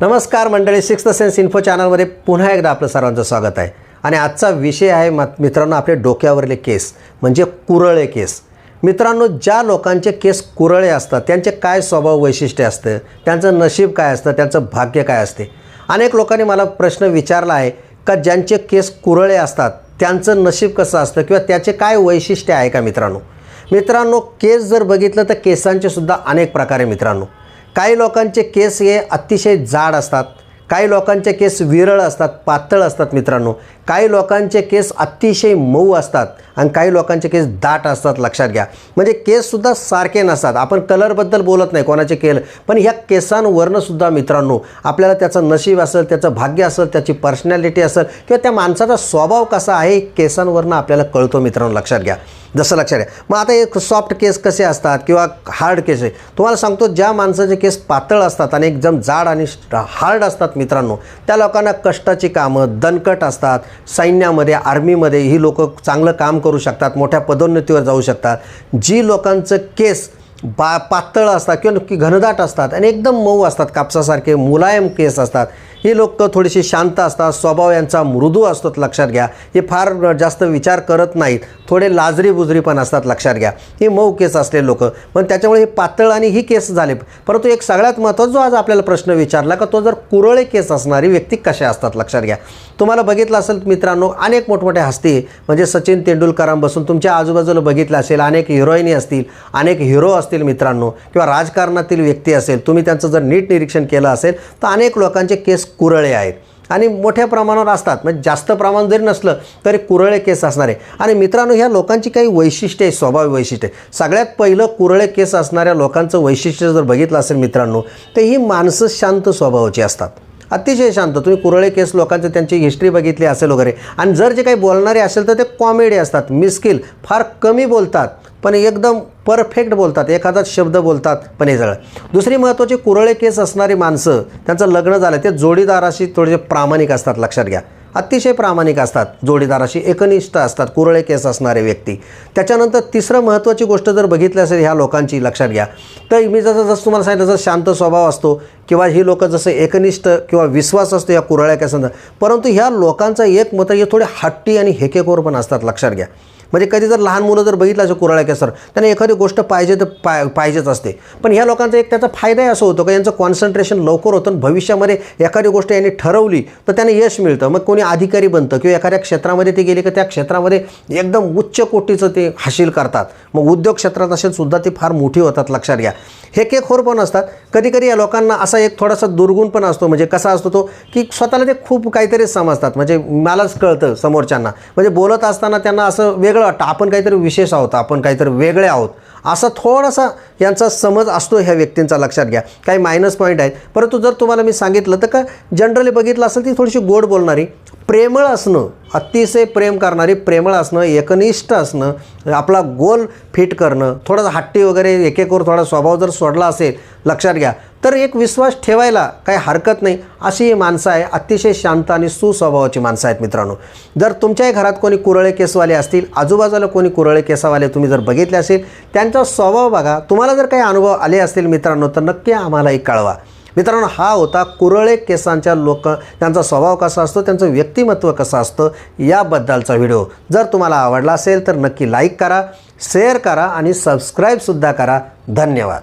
नमस्कार मंडळी sixth sense info चॅनलमध्ये पुन्हा एकदा आपलं सर्वांचं स्वागत आहे. आणि आजचा विषय आहे मित्रांनो आपले डोक्यावरले केस म्हणजे कुरळे केस. मित्रांनो ज्या लोकांचे केस कुरळे असतात त्यांचे काय स्वभाव वैशिष्ट्य असतं त्यांचं नशीब काय असतं त्यांचं भाग्य काय असते? अनेक लोकांनी मला प्रश्न विचारला आहे का ज्यांचे केस कुरळे असतात त्यांचं नशीब कसं असतं किंवा त्याचे काय वैशिष्ट्य आहे का मित्रांनो? मित्रांनो केस जर बघितलं तर केसांचे सुद्धा अनेक प्रकार आहे मित्रांनो. काही लोकांचे केस हे अतिशय जाड असतात काही लोकांचे केस विरळ असतात पातळ असतात मित्रांनो. काही लोकांचे केस अतिशय मऊ असतात आणि काही लोकांचे केस दाट असतात लक्षात घ्या. म्हणजे केससुद्धा सारखे नसतात. आपण कलरबद्दल बोलत नाही कोणाचे केल पण ह्या केसांवरनं सुद्धा मित्रांनो आपल्याला त्याचं नशीब असेल त्याचं भाग्य असेल त्याची पर्सनॅलिटी असेल किंवा त्या माणसाचा स्वभाव कसा आहे केसांवरनं आपल्याला कळतो मित्रांनो लक्षात घ्या. जसं लक्षात घ्या. मग आता एक सॉफ्ट केस कसे असतात किंवा हार्ड केस आहे? तुम्हाला सांगतो ज्या माणसाचे केस पातळ असतात आणि एकदम जाड आणि हार्ड असतात मित्रांनो त्या लोकांना कष्टाची कामं दणकट असतात सैन्यामध्ये आर्मीमध्ये ही लोक चांगलं काम करू शकतात मोठ्या पदोन्नतीवर जाऊ शकतात. जी लोकांचं केस बा पातळ असतात किंवा नक्की घनदाट असतात आणि एकदम मऊ असतात कापसासारखे मुलायम केस असतात. ही लोक थोडीशी शांत असतात स्वभाव यांचा मृदू असतो लक्षात घ्या. हे फार जास्त विचार करत नाहीत. थोडे लाजरी बुजरी पण असतात लक्षात घ्या. ही मऊ केस असले लोक. पण त्याच्यामुळे हे पातळ आणि ही केस झाले. परंतु एक सगळ्यात महत्त्वाचा जो आज आपल्याला प्रश्न विचारला का तो जर कुरळे केस असणारी व्यक्ती कशा असतात लक्षात घ्या. तुम्हाला बघितलं असेल मित्रांनो अनेक मोठमोठ्या हस्ती म्हणजे सचिन तेंडुलकरांपासून तुमच्या आजूबाजूला बघितलं असेल अनेक हिरोईनी असतील अनेक हिरो असतील मित्रांनो किंवा राजकारणातील व्यक्ती असेल तुम्ही त्यांचं जर नीट निरीक्षण केलं असेल तर अनेक लोकांचे केस कुरळे आहेत. आणि मोठ्या प्रमाणावर असतात. म्हणजे जास्त प्रमाण जरी नसलं तरी कुरळे केस असणारे. आणि मित्रांनो ह्या लोकांची काही वैशिष्ट्ये आहे स्वभाव वैशिष्ट्य. सगळ्यात पहिलं कुरळे केस असणाऱ्या लोकांचं वैशिष्ट्य जर बघितलं असेल मित्रांनो तर ही माणसं शांत स्वभावाची असतात. अतिशय शांत. तुम्ही कुरळे केस लोकांचं त्यांची हिस्ट्री बघितली असेल वगैरे. आणि जर जे काही बोलणारे असेल तर ते कॉमेडी असतात. मिस्किल फार कमी बोलतात. पण एकदम परफेक्ट बोलतात. एखादा शब्द बोलतात. पण हे सगळं. दुसरी महत्त्वाची कुरळे केस असणारी माणसं त्यांचं लग्न झालं ते जोडीदाराशी थोडेसे प्रामाणिक असतात लक्षात घ्या. अतिशय प्रामाणिक असतात. जोडीदाराशी एकनिष्ठ असतात कुरळे केस असणारे व्यक्ती. त्याच्यानंतर तिसरं महत्त्वाची गोष्ट जर बघितली असेल ह्या लोकांची लक्षात घ्या. तर मी जसं जसं तुम्हाला सांगितलं जसं शांत स्वभाव असतो किंवा ही लोकं जसं एकनिष्ठ किंवा विश्वास असतो या कुरळ्या केसांचा परंतु ह्या लोकांचा एक मत हे थोडे हट्टी आणि हेकेकोर पण असतात लक्षात घ्या. म्हणजे कधी जर लहान मुलं जर बघितलं असं कुराळ्या केसर त्यांना एखादी गोष्ट पाहिजे तर पाय पाहिजेच असते. पण ह्या लोकांचा एक त्याचा फायदाही असं होतो का यांचं कॉन्सन्ट्रेशन लवकर होतं आणि भविष्यामध्ये एखादी गोष्ट यांनी ठरवली तर त्यांना यश मिळतं. मग कोणी अधिकारी बनतं किंवा एखाद्या क्षेत्रामध्ये ते गेले की त्या क्षेत्रामध्ये एकदम उच्च कोटीचं ते हासिल करतात. मग उद्योग क्षेत्रात असेल सुद्धा ती फार मोठी होतात लक्षात घ्या. हे केखोर पण असतात. कधी कधी या लोकांना असा एक थोडासा दुर्गुण पण असतो. म्हणजे कसा असतो तो की स्वतःला ते खूप काहीतरी समजतात. म्हणजे मलाच कळतं समोरच्यांना. म्हणजे बोलत असताना त्यांना असं वेगळं वाटतं. आपण काहीतरी विशेष आहोत आपण काहीतरी वेगळे आहोत. असा थोडासा यांचा समज असतो ह्या व्यक्तींचा लक्षात घ्या. काही मायनस पॉईंट आहेत. परंतु जर तुम्हाला मी सांगितलं तर का जनरली बघितलं असेल ती थोडीशी गोड बोलणारी. प्रेमळ असणं अतिशय प्रेम करणारी प्रेमळ असणं एकनिष्ठ असणं आपला गोल फिट करणं थोडासा हट्टी वगैरे एक एकवर थोडा स्वभाव जर सोडला असेल लक्षात घ्या. तर एक विश्वास ठेवायला काही हरकत नाही. अशी ही माणसं आहे अतिशय शांत आणि सुस्वभावाची माणसं आहेत मित्रांनो. जर तुमच्याही घरात कोणी कुरळे केसवाले असतील आजूबाजूला कोणी कुरळे केसावाले तुम्ही जर बघितले असेल त्यांचा स्वभाव बघा. तुम्हाला जर काही अनुभव आले असतील मित्रांनो तर नक्की आम्हालाही कळवा. मित्रांनो हा होता कुरळे केसांच्या लोक त्यांचा स्वभाव कसा असतो त्यांचं व्यक्तिमत्व कसं असतं याबद्दलचा व्हिडिओ. जर तुम्हाला आवडला असेल तर नक्की लाईक करा शेअर करा आणि सबस्क्राईबसुद्धा करा. धन्यवाद.